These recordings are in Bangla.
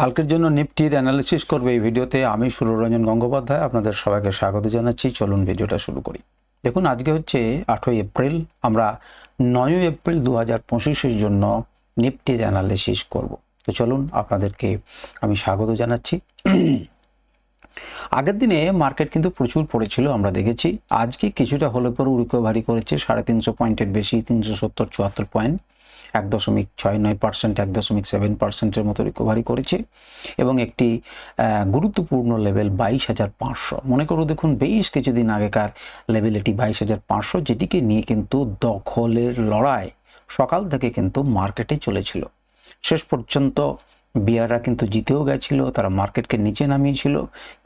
কালকের জন্য নিফটির অ্যানালিসিস করবে এই ভিডিওতে আমি সুররঞ্জন গঙ্গোপাধ্যায়, আপনাদের সবাইকে স্বাগত জানাচ্ছি। চলুন ভিডিওটা শুরু করি। দেখুন, আজকে হচ্ছে আটই এপ্রিল, আমরা নয়ই এপ্রিল দু হাজার পঁচিশের জন্য নিফটির অ্যানালিসিস করব। তো চলুন, আপনাদেরকে আমি স্বাগত জানাচ্ছি। আগের দিনে মার্কেট কিন্তু প্রচুর পড়েছিল, আমরা দেখেছি। আজকে কিছুটা হলে পরেও রিকভারি করেছে, সাড়ে তিনশো পয়েন্টের বেশি, তিনশো সত্তর চুয়াত্তর পয়েন্ট। এক দশমিক ছয় নয় পার্সেন্ট এক দশমিক সেভেন পার্সেন্টের মতো রিকভারি করেছে এবং একটি গুরুত্বপূর্ণ লেভেল বাইশ হাজার পাঁচশো। মনে করো দেখুন, বেশ কিছুদিন আগেকার লেভেল এটি বাইশ হাজার পাঁচশো, যেটিকে নিয়ে কিন্তু দখলের লড়াই সকাল থেকে কিন্তু মার্কেটে চলেছিল। শেষ পর্যন্ত বিয়াররা কিন্তু জিতেও গেছিল, তারা মার্কেটকে নিচে নামিয়েছিল,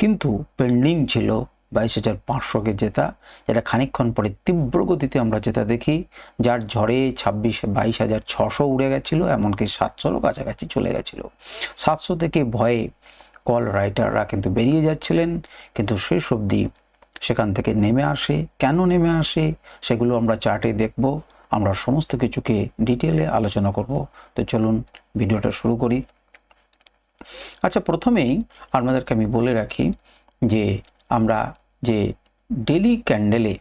কিন্তু পেন্ডিং ছিল বাইশ হাজার পাঁচশোকে জেতা, যেটা খানিকক্ষণ পরে তীব্র গতিতে আমরা জেতা দেখি, যার ঝড়ে ছাব্বিশ বাইশ হাজার ছশো উড়ে গেছিল, এমনকি সাতশোরও কাছাকাছি চলে গেছিল। সাতশো থেকে ভয়ে কল রাইটাররা কিন্তু বেরিয়ে যাচ্ছিলেন, কিন্তু শেষ অবধি সেখান থেকে নেমে আসে। কেন নেমে আসে সেগুলো আমরা চার্টে দেখব। আমরা সমস্ত কিছুকে ডিটেলে আলোচনা করব। তো চলুন ভিডিওটা শুরু করি। আচ্ছা প্রথমেই আপনাদেরকে আমি বলে রাখি যে আমরা যে ডেলি ক্যান্ডেলে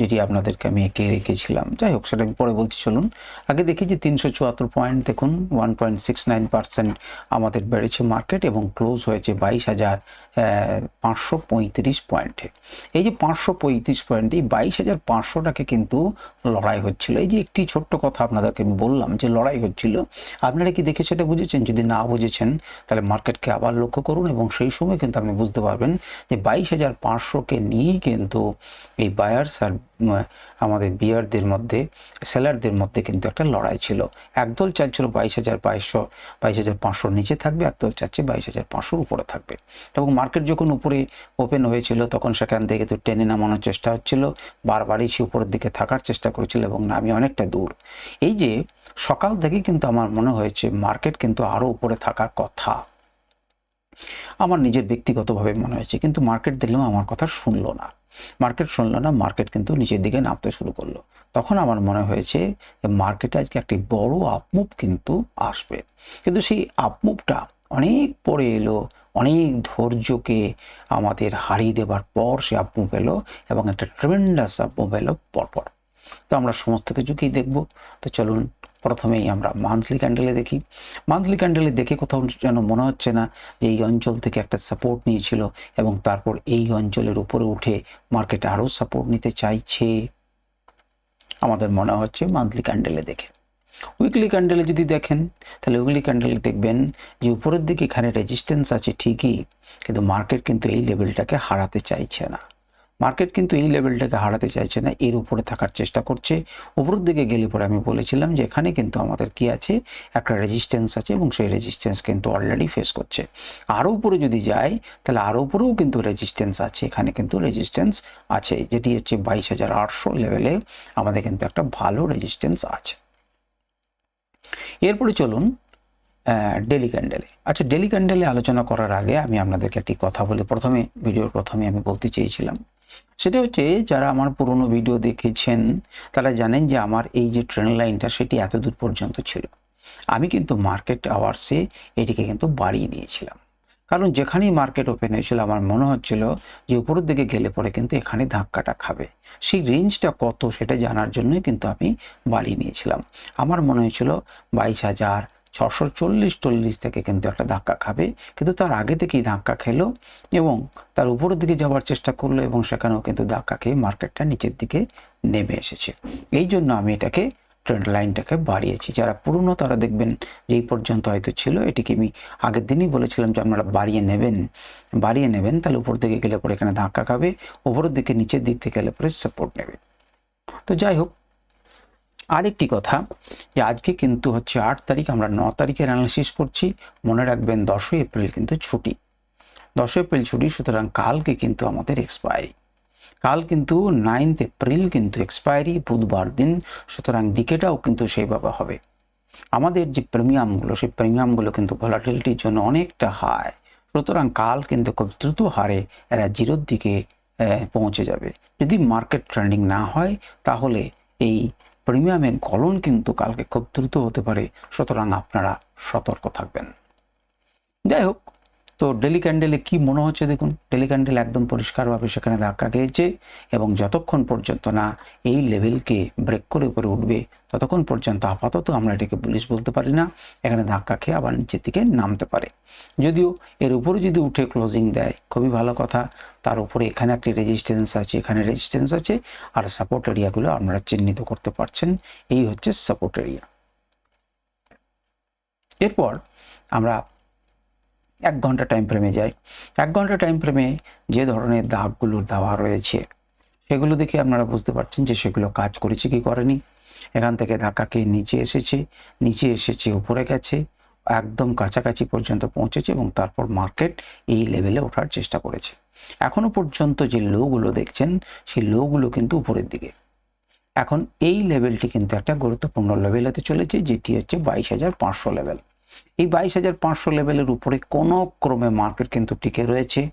যেটি আপনাদেরকে আমি এঁকে রেখেছিলাম। যাই হোক, সেটা আমি পরে বলছি, চলুন। আগে দেখি যে তিনশো চুয়াত্তর পয়েন্ট, দেখুন one point six nine percent আমাদের বেড়েছে মার্কেট এবং ক্লোজ হয়েছে বাইশ হাজার পাঁচশো পঁয়ত্রিশ পয়েন্টে। এই যে পাঁচশো পঁয়ত্রিশ পয়েন্ট, এই বাইশ হাজার পাঁচশোটাকে কিন্তু লড়াই হচ্ছিল। এই যে একটি ছোট্ট কথা আপনাদেরকে আমি বললাম যে লড়াই হচ্ছিল। আপনারা কি দেখে সেটা বুঝেছেন? যদি না বুঝেছেন, তাহলে মার্কেটকে আবার লক্ষ্য করুন এবং সেই সময় কিন্তু আপনি বুঝতে পারবেন যে বাইশ হাজার পাঁচশোকে নিয়েই কিন্তু এই বায়ার্স আর আমাদের বিয়ারদের মধ্যে, সেলারদের মধ্যে কিন্তু একটা লড়াই ছিল। একদল চাইছিল বাইশ হাজার বাইশশো, বাইশ হাজার পাঁচশোর নিচে থাকবে, একদল চাচ্ছে বাইশ হাজার পাঁচশোর উপরে থাকবে। এবং মার্কেট যখন উপরে ওপেন হয়েছিল, তখন সেখান থেকে তো টেনে নামানোর চেষ্টা হচ্ছিল, বারবারই সে উপরের দিকে থাকার চেষ্টা করেছিল এবং নামি অনেকটা দূর। এই যে সকাল থেকে কিন্তু আমার মনে হয়েছে, মার্কেট কিন্তু আরও উপরে থাকার কথা। আমার নিজের ব্যক্তিগতভাবে মনে হয়েছে, কিন্তু মার্কেট দেখলেও আমার কথা শুনলো না। মার্কেট শুনলো না মার্কেট কিন্তু নিচের দিকে নামতে শুরু করল। তখন আমার মনে হয়েছে যে মার্কেটে আজকে একটি বড় আপমুভ কিন্তু আসবে। কিন্তু সেই আপমুভটা অনেক পরে এলো, অনেক ধৈর্যকে আমাদের হারিয়ে দেবার পর সে আপমুভ এলো এবং একটা ট্রেমেন্ডাস আপমুভ এলো পরপর। তো আমরা সমস্ত কিছুকেই দেখব। তো চলুন প্রথমেই আমরা মান্থলি ক্যান্ডেলে দেখি। মান্থলি ক্যান্ডেলে দেখে কোথাও যেন মনে হচ্ছে না যে এই অঞ্চল থেকে একটা সাপোর্ট নিয়েছিল এবং তারপর এই অঞ্চলের উপরে উঠে মার্কেট আরও সাপোর্ট নিতে চাইছে। আমাদের মনে হচ্ছে মান্থলি ক্যান্ডেলে দেখে। উইকলি ক্যান্ডেলে যদি দেখেন, তাহলে উইকলি ক্যান্ডেলে দেখবেন যে উপরের দিকে এখানে রেজিস্ট্যান্স আছে ঠিকই, কিন্তু মার্কেট কিন্তু এই লেভেলটাকে হারাতে চাইছে না। মার্কেট কিন্তু এই লেভেলটাকে হারাতে চাইছে না, এর উপরে থাকার চেষ্টা করছে। উপরের দিকে গেলে পরে আমি বলেছিলাম যে এখানে কিন্তু আমাদের কি আছে? একটা রেজিস্ট্যান্স আছে এবং সেই রেজিস্ট্যান্স কিন্তু অলরেডি ফেস করছে। আরও উপরে যদি যায় তাহলে আরও উপরেও কিন্তু রেজিস্ট্যান্স আছে, এখানে কিন্তু রেজিস্ট্যান্স আছে, যেটি হচ্ছে বাইশ হাজার আটশো লেভেলে আমাদের কিন্তু একটা ভালো রেজিস্ট্যান্স আছে। এরপরে চলুন ডেলি ক্যান্ডেলে আচ্ছা ডেলি ক্যান্ডেলে আলোচনা করার আগে আমি আপনাদেরকে একটি কথা বলে। প্রথমে, ভিডিওর প্রথমে আমি বলতে চেয়েছিলাম, সেটা হচ্ছে যারা আমার পুরনো ভিডিও দেখেছেন, তারা জানেন যে আমার এই যে ট্রেন লাইনটা সেটি এত দূর পর্যন্ত ছিল। আমি কিন্তু মার্কেট আওয়ার্সে এটিকে কিন্তু বাড়িয়ে নিয়েছিলাম। কারণ যেখানেই মার্কেট ওপেন হয়েছিল, আমার মনে হচ্ছিল যে উপরের দিকে গেলে পরে কিন্তু এখানে ধাক্কাটা খাবে। সেই রেঞ্জটা কত, সেটা জানার জন্যই কিন্তু আমি বাড়িয়ে নিয়েছিলাম। আমার মনে হয়েছিল বাইশ হাজার ছশো চল্লিশ চল্লিশ থেকে কিন্তু একটা ধাক্কা খাবে। কিন্তু তার আগে থেকেই ধাক্কা খেলো এবং তার উপরের দিকে যাওয়ার চেষ্টা করল এবং সেখানেও কিন্তু ধাক্কা খেয়ে মার্কেটটা নিচের দিকে নেমে এসেছে। এই জন্য আমি এটাকে ট্রেন্ড লাইনটাকে বাড়িয়েছি। যারা পুরনো তারা দেখবেন যে এই পর্যন্ত হয়তো ছিল। এটিকে আমি আগের দিনই বলেছিলাম যে আপনারা বাড়িয়ে নেবেন। বাড়িয়ে নেবেন, তাহলে উপর দিকে গেলে পরে এখানে ধাক্কা খাবে, উপরের দিকে নিচের দিক থেকে গেলে পরে সাপোর্ট নেবে। তো যাই হোক আরেকটি কথা যে আজকে কিন্তু হচ্ছে আট তারিখ, আমরা ন তারিখের অ্যানালিসিস করছি। মনে রাখবেন দশই এপ্রিল কিন্তু ছুটি। দশই এপ্রিল ছুটি, সুতরাং কালকে কিন্তু আমাদের এক্সপায়ারি কাল কিন্তু নাইনথ এপ্রিল কিন্তু এক্সপায়ারি বুধবার দিন, সুতরাং দিকেটাও কিন্তু সেইভাবে হবে। আমাদের যে প্রিমিয়ামগুলো সেই প্রিমিয়ামগুলো কিন্তু ভলাটিলিটির জন্য অনেকটা হাই সুতরাং কাল কিন্তু খুব দ্রুত হারে এরা জিরোর দিকে পৌঁছে যাবে। যদি মার্কেট ট্রেন্ডিং না হয়, তাহলে এই প্রিমিয়ামের গলন কিন্তু কালকে খুব দ্রুত হতে পারে। সুতরাং আপনারা সতর্ক থাকবেন। যাই হোক তো ডেলি ক্যান্ডেলে কি মনে হচ্ছে দেখুন? ডেলি ক্যান্ডেল একদম পরিষ্কারভাবে সেখানে ধাক্কা খেয়েছে এবং যতক্ষণ পর্যন্ত না এই লেভেলকে ব্রেক করে উপরে উঠবে, ততক্ষণ পর্যন্ত আপাতত আমরা এটাকে পুলিশ বলতে পারি না। এখানে ধাক্কা খেয়ে আবার নিচের দিকে নামতে পারে। যদিও এর উপরে যদি উঠে ক্লোজিং দেয়, খুবই ভালো কথা। তার উপরে এখানে একটি রেজিস্ট্যান্স আছে, এখানে রেজিস্ট্যান্স আছে, আর সাপোর্ট এরিয়াগুলো আপনারা চিহ্নিত করতে পারছেন। এই হচ্ছে সাপোর্ট এরিয়া এরপর আমরা এক ঘণ্টা টাইম ফ্রেমে যাই এক ঘণ্টা টাইম ফ্রেমে যে ধরনের দাগগুলো দেওয়া রয়েছে, সেগুলো দেখে আপনারা বুঝতে পারছেন যে সেগুলো কাজ করেছে কি করেনি। এখান থেকে ধাক্কাকে নিচে এসেছে নিচে এসেছে, উপরে গেছে, একদম কাছাকাছি পর্যন্ত পৌঁছেছে এবং তারপর মার্কেট এই লেভেলে ওঠার চেষ্টা করেছে। এখনও পর্যন্ত যে লোগুলো দেখছেন, সেই লোগুলো কিন্তু উপরের দিকে। এখন এই লেভেলটি কিন্তু একটা গুরুত্বপূর্ণ লেভেল হতে চলেছে, যেটি হচ্ছে বাইশ হাজার পাঁচশো লেভেল এই বাইশ হাজার পাঁচশো লেভেলের উপরে কোনো ক্রমে মার্কেট কিন্তু টিকে রয়েছে।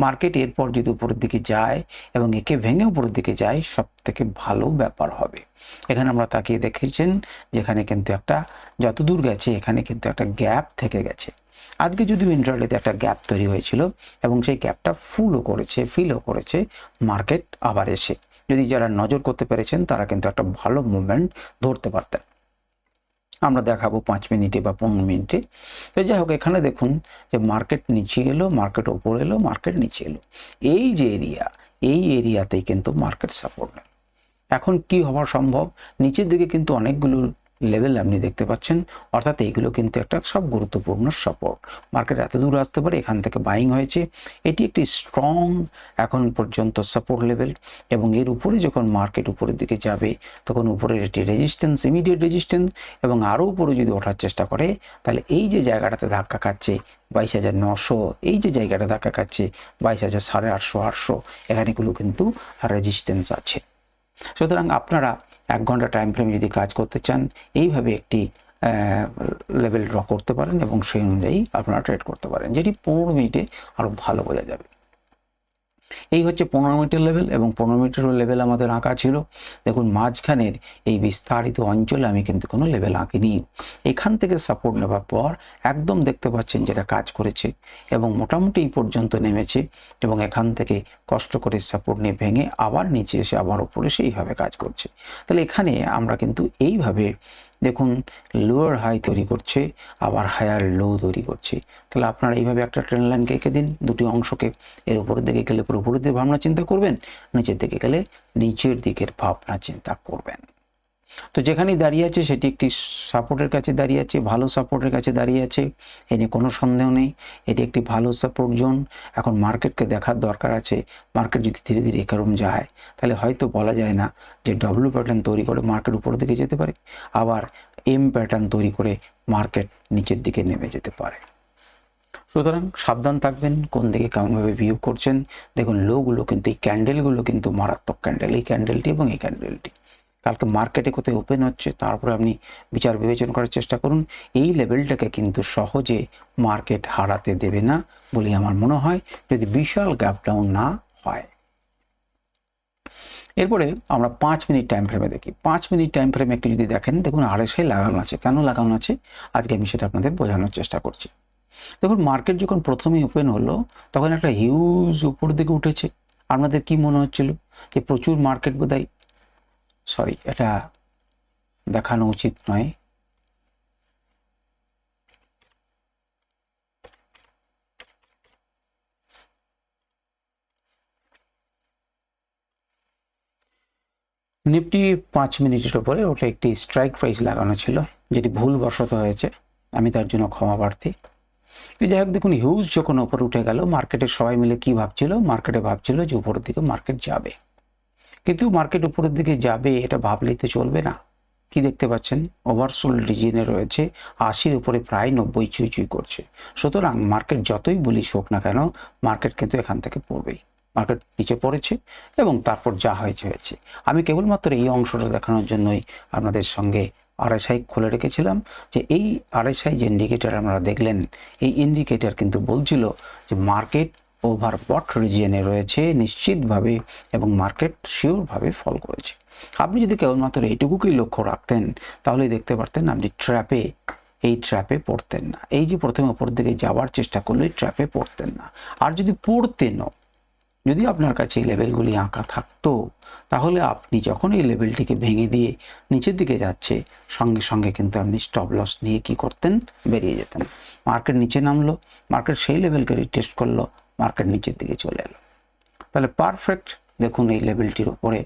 মার্কেট এরপর যদি উপরের দিকে যায় এবং একে ভেঙে উপরের দিকে যায় সব থেকে ভালো ব্যাপার হবে। এখানে আমরা তাকিয়ে দেখেছেন যেখানে কিন্তু একটা যত দূর গেছে, এখানে কিন্তু একটা গ্যাপ থেকে গেছে। আজকে যদি ইন্টারলেতে একটা গ্যাপ তৈরি হয়েছিল এবং সেই গ্যাপটা ফুলও করেছে ফিলও করেছে, মার্কেট আবার এসে। যদি যারা নজর করতে পেরেছেন, তারা কিন্তু একটা ভালো মুভমেন্ট ধরতে পারতেন। আমরা দেখাবো পাঁচ মিনিটে বা পনেরো মিনিটে। তো যাই হোক, এখানে দেখুন যে মার্কেট নিচে এলো মার্কেট ওপর এলো মার্কেট নিচে এলো। এই যে এরিয়া এই এরিয়াতেই কিন্তু মার্কেট সাপোর্ট এখন কি হওয়া সম্ভব? নিচের দিকে কিন্তু অনেকগুলো লেভেল আপনি দেখতে পাচ্ছেন। অর্থাৎ এইগুলো কিন্তু একটা সব গুরুত্বপূর্ণ সাপোর্ট মার্কেট এত দূর আসতে পারে, এখান থেকে বাইং হয়েছে। এটি একটি স্ট্রং এখন পর্যন্ত সাপোর্ট লেভেল এবং এর উপরে যখন মার্কেট উপরের দিকে যাবে, তখন উপরের একটি রেজিস্ট্যান্স ইমিডিয়েট রেজিস্ট্যান্স এবং আরও উপরে যদি ওঠার চেষ্টা করে, তাহলে এই যে জায়গাটাতে ধাক্কা খাচ্ছে, বাইশ হাজার নশো এই যে জায়গাটা ধাক্কা খাচ্ছে, বাইশ হাজার সাড়ে আটশো আটশো এখানেগুলো কিন্তু রেজিস্ট্যান্স আছে। সুতরাং আপনারা এক ঘণ্টা টাইম ফ্রেম যদি কাজ করতে চান, এইভাবে একটি লেভেল ড্র করতে পারেন এবং সেই অনুযায়ী আপনারা ট্রেড করতে পারেন, যেটি পনেরো মিনিটে আরও ভালো বোঝা যাবে। এই হচ্ছে পনেরো মিটার লেভেল এবং পনেরো মিটার লেভেল আমাদের আঁকা ছিল। দেখুন, মাঝখানের এই বিস্তারিত অঞ্চলে আমি কিন্তু কোনো লেভেল আঁকিনি। এখান থেকে সাপোর্ট নেওয়ার পর একদম দেখতে পাচ্ছেন যেটা কাজ করেছে এবং মোটামুটি এই পর্যন্ত নেমেছে এবং এখান থেকে কষ্ট করে সাপোর্ট নিয়ে ভেঙে আবার নিচে এসে আবার ওপরে সেইভাবে কাজ করছে। তাহলে এখানে আমরা কিন্তু এইভাবে দেখুন লোয়ার হাই তৈরি করছে, আবার হায়ার লো তৈরি করছে। তাহলে আপনারা এইভাবে একটা ট্রেন লাইনকে এঁকে দিন, দুটি অংশকে এর উপরের দিকে গেলে পুরো উপরের দিকে ভাবনা চিন্তা করবেন, নিচের দিকে গেলে নিচের দিকের ভাবনা চিন্তা করবেন। তো যেখানেই দাঁড়িয়ে আছে, সেটি একটি সাপোর্টের কাছে দাঁড়িয়ে আছে, ভালো সাপোর্টের কাছে দাঁড়িয়ে আছে। এ নিয়ে কোনো সন্দেহ নেই, এটি একটি ভালো সাপোর্ট জোন। এখন মার্কেটকে দেখার দরকার আছে, মার্কেট যদি ধীরে ধীরে এরকম যায়, তাহলে হয়তো বলা যায় না যে ডব্লিউ প্যাটার্ন তৈরি করে মার্কেট উপরের দিকে যেতে পারে, আবার এম প্যাটার্ন তৈরি করে মার্কেট নিচের দিকে নেমে যেতে পারে। সুতরাং সাবধান থাকবেন, কোন দিকে কেমনভাবে ভিউ করছেন। দেখুন লোগুলো কিন্তু এই ক্যান্ডেলগুলো কিন্তু মারাত্মক ক্যান্ডেল এই ক্যান্ডেলটি এবং এই ক্যান্ডেলটি কালকে মার্কেটে কোথায় ওপেন হচ্ছে, তারপরে আপনি বিচার বিবেচনা করার চেষ্টা করুন। এই লেভেলটাকে কিন্তু সহজে মার্কেট হারাতে দেবে না বলে আমার মনে হয়, যদি বিশাল গ্যাপ ডাউন না হয়। এরপরে আমরা পাঁচ মিনিট টাইম ফ্রেমে দেখি। পাঁচ মিনিট টাইম ফ্রেমে একটু যদি দেখেন, দেখুন আড়াইশাই লাগানো আছে। কেন লাগানো আছে? আজকে আমি সেটা আপনাদের বোঝানোর চেষ্টা করছি। দেখুন মার্কেট যখন প্রথমে ওপেন হলো, তখন একটা হিউজ উপর দিকে উঠেছে। আপনাদের কি মনে হচ্ছিল? যে প্রচুর মার্কেট বোধহয় সরি এটা দেখানো উচিত নয়। নিফটি পাঁচ মিনিটের উপরে ওটা একটি স্ট্রাইক প্রাইস লাগানো ছিল, যেটি ভুলবশত হয়েছে। আমি তার জন্য ক্ষমা প্রার্থী। তো যাই হোক, দেখুন হিউজ যখন ওপরে উঠে গেল মার্কেটে সবাই মিলে কি ভাবছিল? মার্কেটে ভাবছিল যে উপরের দিকে মার্কেট যাবে। কিন্তু মার্কেট উপরের দিকে যাবে, এটা ভাবলেই তো চলবে না। কি দেখতে পাচ্ছেন? ওভারসোল রিজিয়নে রয়েছে, আশির উপরে প্রায় নব্বই চুই চুই করছে। সুতরাং মার্কেট যতই বলিস হোক না কেন মার্কেট কিন্তু এখান থেকে পড়বেই। মার্কেট নিচে পড়েছে এবং তারপর যা হয়েছে হয়েছে। আমি কেবলমাত্র এই অংশটা দেখানোর জন্যই আপনাদের সঙ্গে আরএসআই খুলে রেখেছিলাম যে এই আরএসআই যে ইন্ডিকেটার আপনারা দেখলেন, এই ইন্ডিকেটার কিন্তু বলছিল যে মার্কেট ওভার বট রিজিয়নে রয়েছে, নিশ্চিতভাবে এবং মার্কেট শিওরভাবে ফল করেছে। আপনি যদি কেবলমাত্র এইটুকুকেই লক্ষ্য রাখতেন, তাহলে দেখতে পারতেন আপনি ট্র্যাপে, এই ট্র্যাপে পড়তেন না। এই যে প্রথমে ওপর দিকে যাওয়ার চেষ্টা করল ট্র্যাপে পড়তেন না। আর যদি পড়তেনও, যদি আপনার কাছে এই লেভেলগুলি আঁকা থাকতো, তাহলে আপনি যখন এই লেভেলটিকে ভেঙে দিয়ে নিচের দিকে যাচ্ছে, সঙ্গে সঙ্গে কিন্তু আপনি স্টপ লস নিয়ে কি করতেন? বেরিয়ে যেতেন। মার্কেট নিচে নামলো, মার্কেট সেই লেভেলকে রিটেস্ট করল মার্কেট নিচের দিকে চলে এলো। তাহলে পারফেক্ট দেখুন এই লেভেলটির উপরে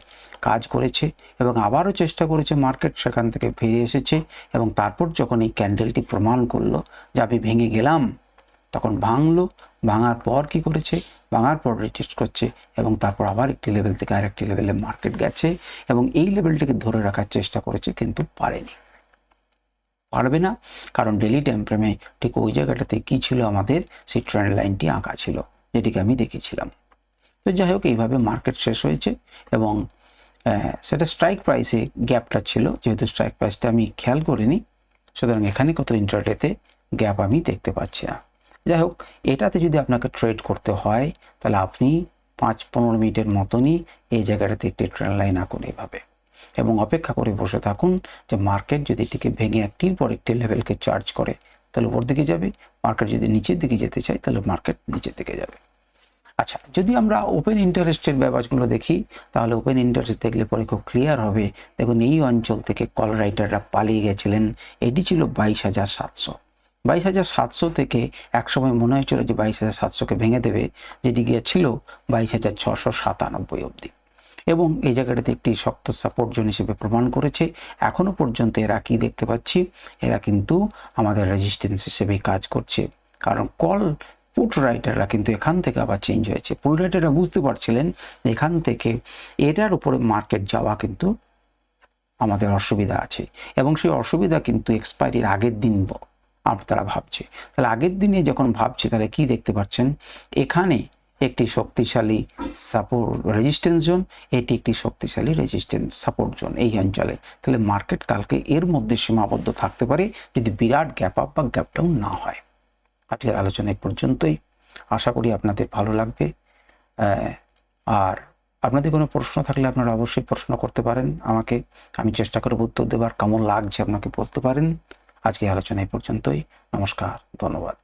কাজ করেছে এবং আবারও চেষ্টা করেছে মার্কেট সেখান থেকে ফিরে এসেছে এবং তারপর যখন এই ক্যান্ডেলটি প্রমাণ করল যে আমি ভেঙে গেলাম, তখন ভাঙলো, ভাঙার পর কি করেছে? ভাঙার পর রিটেস্ট করছে এবং তারপর আবার একটি লেভেল থেকে আরেকটি লেভেলে মার্কেট গেছে এবং এই লেভেলটিকে ধরে রাখার চেষ্টা করেছে কিন্তু পারেনি। পারবে না, কারণ ডেলি টাইম ফ্রেমে ঠিক ওই জায়গাটাতে কি ছিল আমাদের? সেই ট্রেন্ড লাইনটি আঁকা ছিল। যেটিকে আমি দেখেছিলাম। তো যাই হোক, এইভাবে মার্কেট শেষ হয়েছে এবং সেটা স্ট্রাইক প্রাইসে গ্যাপটা ছিল। যেহেতু স্ট্রাইক প্রাইসটা আমি খেয়াল করিনি, সুতরাং এখানে কত ইন্টারডেতে গ্যাপ আমি দেখতে পাচ্ছি না। যাই হোক, এটাতে যদি আপনাকে ট্রেড করতে হয়, তাহলে আপনি পাঁচ পনেরো মিনিটের মতনই এই জায়গাটাতে একটি ট্রেন লাইন আঁকুন এইভাবে এবং অপেক্ষা করে বসে থাকুন যে মার্কেট যদি এটিকে ভেঙে একটির পর একটি লেভেলকে চার্জ করে তাহলে উপর দিকে যাবে। মার্কেট যদি নিচের দিকে যেতে চায়, তাহলে মার্কেট নিচের দিকে যাবে। আচ্ছা যদি আমরা ওপেন ইন্টারেস্টের ব্যাপারগুলো দেখি, তাহলে ওপেন ইন্টারেস্ট দেখলে পরে খুব ক্লিয়ার হবে। দেখুন, এই অঞ্চল থেকে কল রাইটাররা পালিয়ে গেছিলেন। এটি ছিল বাইশ হাজার সাতশো। বাইশ হাজার সাতশো থেকে একসময় মনে হয়েছিল যে বাইশ হাজার সাতশোকে ভেঙে দেবে, যেটি গিয়েছিল বাইশ হাজার ছশো সাতানব্বই অবধি। এবং এই জায়গাটাতে একটি শক্ত সাপোর্ট জোন হিসেবে প্রমাণ করেছে। এখনও পর্যন্ত এরা কি দেখতে পাচ্ছি? এরা কিন্তু আমাদের রেজিস্ট্যান্স হিসেবেই কাজ করছে। কারণ কল পুট রাইটাররা কিন্তু এখান থেকে আবার চেঞ্জ হয়েছে। পুট রাইটাররা বুঝতে পারছিলেন এখান থেকে এটার উপরে মার্কেট যাওয়া কিন্তু আমাদের অসুবিধা আছে এবং সেই অসুবিধা কিন্তু এক্সপায়ারির আগের দিন তারা ভাবছে। তাহলে আগের দিনে যখন ভাবছে তাহলে কি দেখতে পাচ্ছেন? এখানে একটি শক্তিশালী সাপোর্ট রেজিস্ট্যান্স জোন এটি একটি শক্তিশালী রেজিস্ট্যান্স সাপোর্ট জোন এই অঞ্চলে। তাহলে মার্কেট কালকে এর মধ্যে সীমাবদ্ধ থাকতে পারে, যদি বিরাট গ্যাপ আপ বা গ্যাপ ডাউন না হয়। আজকের আলোচনা পর্যন্তই। আশা করি আপনাদের ভালো লাগবে। আর আপনাদের কোনো প্রশ্ন থাকলে আপনারা অবশ্যই প্রশ্ন করতে পারেন আমাকে। আমি চেষ্টা করব উত্তর দেবার। কেমন লাগছে আপনাকে বলতে পারেন। আজকে আলোচনা এই পর্যন্তই। নমস্কার, ধন্যবাদ।